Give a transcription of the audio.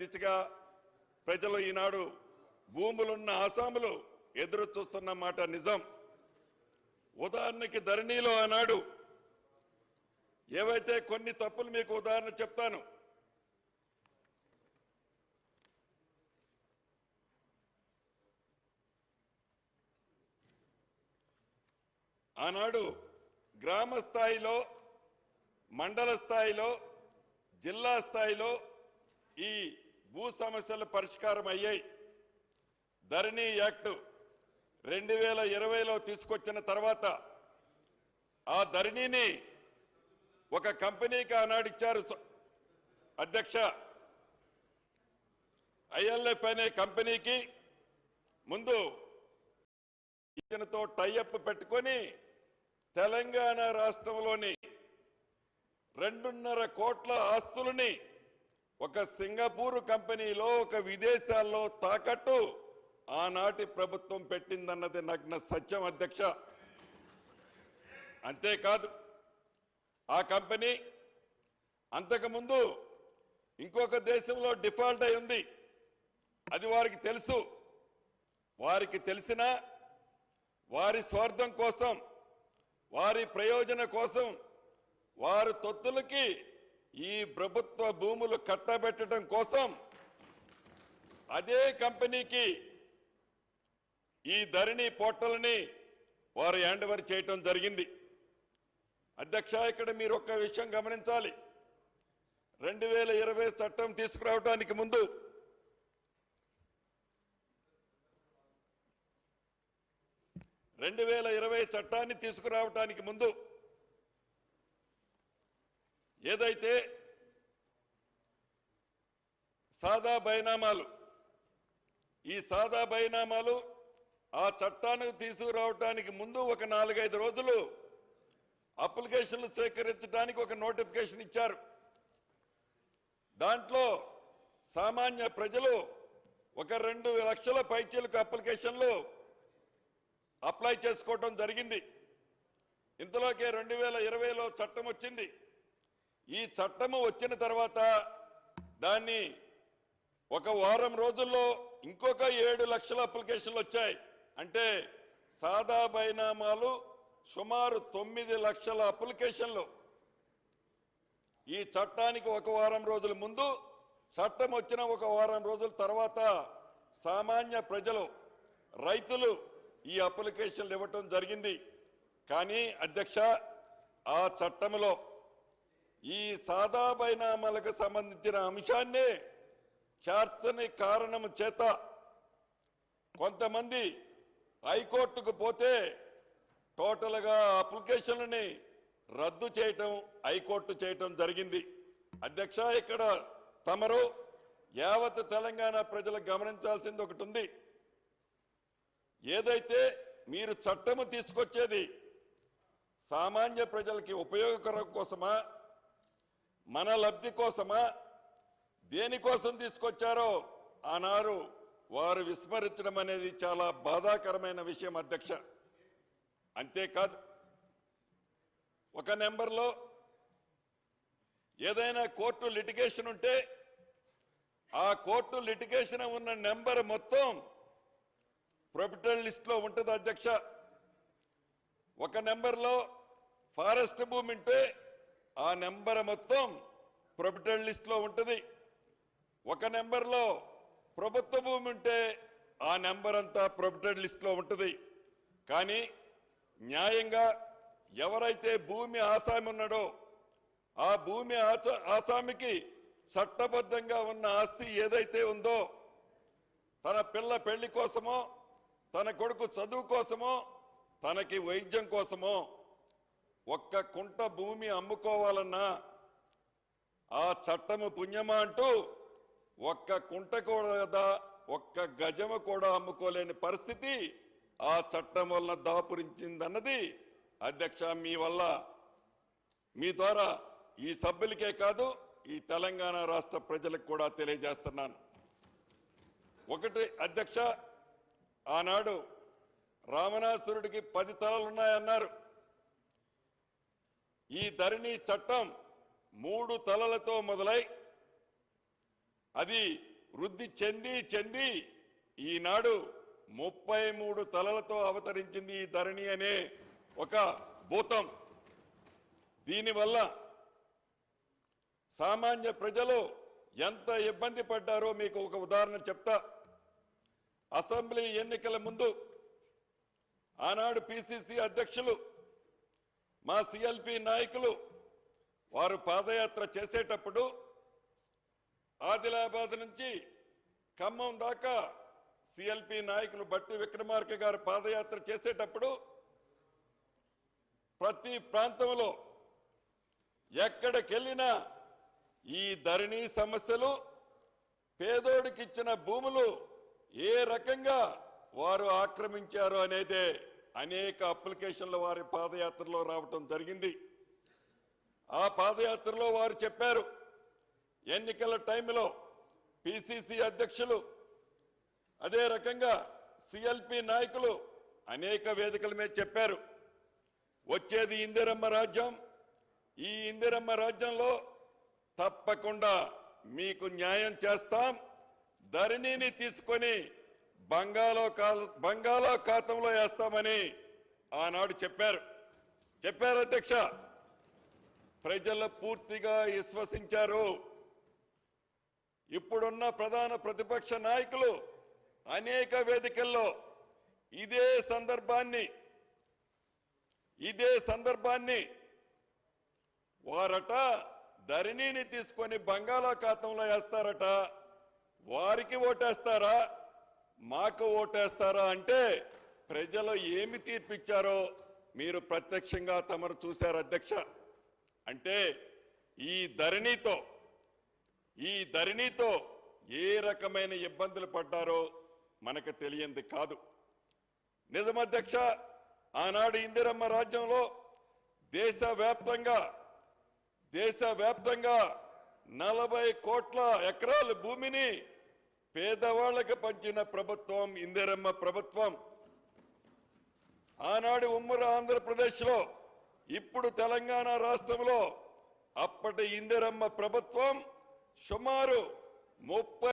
దిశగా ప్రజలు ఈనాడు భూములున్న ఆసాములు ఎదురు చూస్తున్న మాట నిజం. ఉదాహరణకి ధరణిలో ఆనాడు ఏవైతే కొన్ని తప్పులు మీకు ఉదాహరణ చెప్తాను. ఆనాడు గ్రామ స్థాయిలో మండల స్థాయిలో జిల్లా స్థాయిలో ఈ భూ సమస్యలు పరిష్కారం అయ్యాయి. ధరణి యాక్ట్ రెండు వేల ఇరవైలో తీసుకొచ్చిన తర్వాత ఆ ధరణిని ఒక కంపెనీకి ఆనాడు ఇచ్చారు అధ్యక్ష ఐఎల్ఎఫ్ అనే కంపెనీకి. ముందు ఇతనితో టైఅప్ పెట్టుకొని తెలంగాణ రాష్ట్రంలోని రెండున్నర కోట్ల ఆస్తులని ఒక సింగపూర్ కంపెనీలో ఒక విదేశాల్లో తాకట్టు ఆనాటి ప్రభుత్వం పెట్టిందన్నది నగ్న సత్యం అధ్యక్ష. అంతేకాదు ఆ కంపెనీ అంతకుముందు ఇంకొక దేశంలో డిఫాల్ట్ అయి ఉంది. అది వారికి తెలుసు. వారికి తెలిసిన వారి స్వార్థం కోసం వారి ప్రయోజన కోసం వారి తొత్తులకి ఈ ప్రభుత్వ భూములు కట్టబెట్టడం కోసం అదే కంపెనీకి ఈ ధరణి పోర్టల్ని వారు హ్యాండ్ ఓవర్ చేయటం జరిగింది. అధ్యక్ష ఇక్కడ మీరు ఒక్క విషయం గమనించాలి. రెండు వేల ఇరవై చట్టం తీసుకురావడానికి ముందు రెండు వేల ఇరవై చట్టాన్ని తీసుకురావటానికి ముందు ఏదైతే సాదా బైనామాలు ఈ సాదా బైనామాలు ఆ చట్టాన్ని తీసుకురావటానికి ముందు ఒక నాలుగైదు రోజులు అప్లికేషన్లు స్వీకరించడానికి ఒక నోటిఫికేషన్ ఇచ్చారు. దాంట్లో సామాన్య ప్రజలు ఒక రెండు లక్షల పైచీలకు అప్లికేషన్లు అప్లై చేసుకోవటం జరిగింది. ఇంతలోకే రెండు వేల ఇరవైలో చట్టం వచ్చింది. ఈ చట్టము వచ్చిన తర్వాత దాన్ని ఒక వారం రోజుల్లో ఇంకొక ఏడు లక్షల అప్లికేషన్లు వచ్చాయి. అంటే సాదా బైనామాలు సుమారు తొమ్మిది లక్షల అప్లికేషన్లు. ఈ చట్టానికి ఒక వారం రోజుల ముందు చట్టం వచ్చిన ఒక వారం రోజుల తర్వాత సామాన్య ప్రజలు రైతులు ఈ అప్లికేషన్లు ఇవ్వటం జరిగింది. కానీ అధ్యక్ష ఆ చట్టంలో ఈ సాదా బైనామాలకు సంబంధించిన అంశాన్నే చేర్చని కారణం చేత కొంతమంది హైకోర్టుకు పోతే టోటల్గా అప్లికేషన్లని రద్దు చేయటం హైకోర్టు చేయటం జరిగింది. అధ్యక్ష ఇక్కడ తమరు యావత్ తెలంగాణ ప్రజలు గమనించాల్సింది ఒకటి ఉంది. ఏదైతే మీరు చట్టము తీసుకొచ్చేది సామాన్య ప్రజలకి ఉపయోగకరం కోసమా మన లబ్ధి కోసమా? దేనికోసం తీసుకొచ్చారో ఆనాడు వారు విస్మరించడం అనేది చాలా బాధాకరమైన విషయం అధ్యక్ష. అంతేకాదు ఒక నెంబర్లో ఏదైనా కోర్టు లిటిగేషన్ ఉంటే ఆ కోర్టు లిటిగేషన్ ఉన్న నెంబర్ మొత్తం ప్రొపిటల్ లిస్ట్లో ఉంటుంది అధ్యక్ష. ఒక నెంబర్లో ఫారెస్ట్ భూమి ఉంటే ఆ నెంబర్ మొత్తం ప్రొపిటల్ లిస్ట్లో ఉంటుంది. ఒక నెంబర్లో ప్రభుత్వ భూమి ఉంటే ఆ నెంబర్ అంతా ప్రొఫిటెడ్ లిస్ట్లో ఉంటుంది. కానీ న్యాయంగా ఎవరైతే భూమి ఆసామి ఉన్నాడో ఆ భూమి ఆసామికి చట్టబద్ధంగా ఉన్న ఆస్తి ఏదైతే ఉందో తన పిల్ల పెళ్ళి కోసమో తన కొడుకు చదువు కోసమో తనకి వైద్యం కోసమో ఒక్క కుంట భూమి అమ్ముకోవాలన్నా ఆ చట్టము పుణ్యమా అంటూ ఒక్క కుంట కూడా ఒక్క గజము కూడా అమ్ముకోలేని పరిస్థితి ఆ చట్టం వలన దాపురించిందన్నది అధ్యక్ష మీ వల్ల. మీ ద్వారా ఈ సభ్యులకే కాదు ఈ తెలంగాణ రాష్ట్ర ప్రజలకు కూడా తెలియజేస్తున్నాను. ఒకటి అధ్యక్ష ఆనాడు రామనాసురుడికి పది తలలు ఉన్నాయన్నారు ఈ ధరణి చట్టం మూడు తలలతో మొదలై అది వృద్ధి చెంది చెంది ఈనాడు ముప్పై మూడు తలలతో అవతరించింది ఈ ధరణి అనే ఒక భూతం. దీనివల్ల సామాన్య ప్రజలు ఎంత ఇబ్బంది పడ్డారో మీకు ఒక ఉదాహరణ చెప్తా. అసెంబ్లీ ఎన్నికల ముందు ఆనాడు పిసిసి అధ్యక్షులు మా సిఎల్పి నాయకులు వారు పాదయాత్ర చేసేటప్పుడు ఆదిలాబాద్ నుంచి ఖమ్మం దాకా సిఎల్పి నాయకులు బట్టి విక్రమార్క గారు పాదయాత్ర చేసేటప్పుడు ప్రతి ప్రాంతంలో ఎక్కడికెళ్ళినా ఈ ధరణి సమస్యలు పేదోడికిచ్చిన భూములు ఏ రకంగా వారు ఆక్రమించారు అనేదే అనేక అప్లికేషన్లు వారి పాదయాత్రలో రావటం జరిగింది. ఆ పాదయాత్రలో వారు చెప్పారు ఎన్నికల టైంలో పిసిసి అధ్యక్షులు అదే రకంగా సిఎల్పి నాయకులు అనేక వేదికల మీద చెప్పారు. వచ్చేది ఇందిరమ్మ రాజ్యం. ఈ ఇందిరమ్మ రాజ్యంలో తప్పకుండా మీకు న్యాయం చేస్తాం. ధరణిని తీసుకొని బంగాళాఖా బంగాళాఖాతంలో వేస్తామని ఆనాడు చెప్పారు. చెప్పారు అధ్యక్ష. ప్రజలు పూర్తిగా విశ్వసించారు. ఇప్పుడున్న ప్రధాన ప్రతిపక్ష నాయకులు అనేక వేదికల్లో ఇదే సందర్భాన్ని ఇదే సందర్భాన్ని వారట ధరణిని తీసుకొని బంగాళాఖాతంలో వేస్తారట. వారికి ఓటేస్తారా? మాకు ఓటేస్తారా అంటే ప్రజలు ఏమి తీర్పిచ్చారో మీరు ప్రత్యక్షంగా తమరు చూశారు అధ్యక్ష. అంటే ఈ ధరణితో ఈ ధరణితో ఏ రకమైన ఇబ్బందులు పడ్డారో మనకు తెలియంది కాదు. నిజమధ్యక్ష ఆనాడు ఇందిరమ్మ రాజ్యంలో దేశవ్యాప్తంగా దేశవ్యాప్తంగా నలభై కోట్ల ఎకరాల భూమిని పేదవాళ్ళకు పంచిన ప్రభుత్వం ఇందిరమ్మ ప్రభుత్వం. ఆనాడు ఉమ్మడి ఆంధ్రప్రదేశ్లో ఇప్పుడు తెలంగాణ రాష్ట్రంలో అప్పటి ఇందిరమ్మ ప్రభుత్వం సుమారు ముప్పై